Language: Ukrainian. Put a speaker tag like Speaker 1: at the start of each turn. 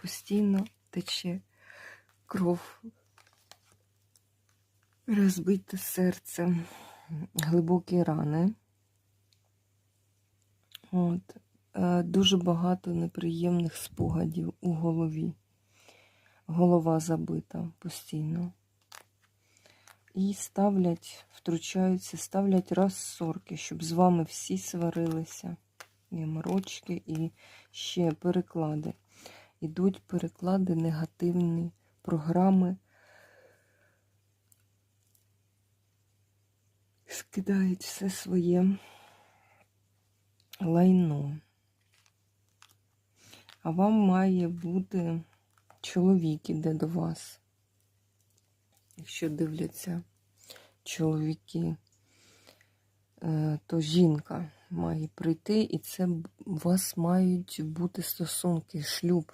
Speaker 1: постійно тече кров, розбите серце, глибокі рани. От. Е, Дуже багато неприємних спогадів у голові. Голова забита постійно. І ставлять, втручаються, ставлять розсорки, щоб з вами всі сварилися. І морочки, і ще переклади. Ідуть переклади, негативні програми. Скидають все своє лайно. А вам має бути чоловік іде до вас. Якщо дивляться чоловіки, е, то жінка має прийти, і це у вас мають бути стосунки, шлюб.